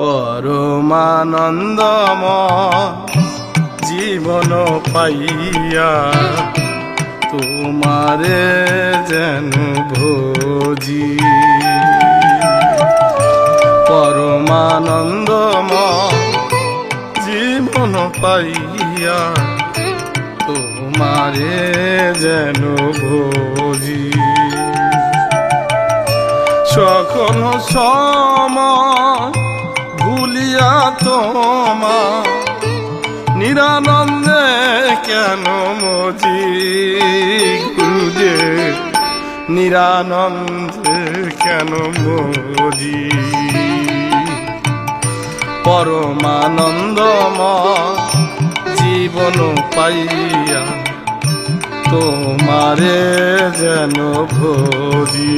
পরমানন্দম জীবন পাইয়া তোমারে যেন ভোজি। পরমানন্দম জীবন পাইয়া তোমারে যেন ভোজি। সকল সময় ভুলিয়া তোমা নিরানন্দে কেন মজি গুরুদে নিরানন্দে কেন মজি? পরমানন্দময় জীবন পাইয়া তোমারে যেন ভোজি।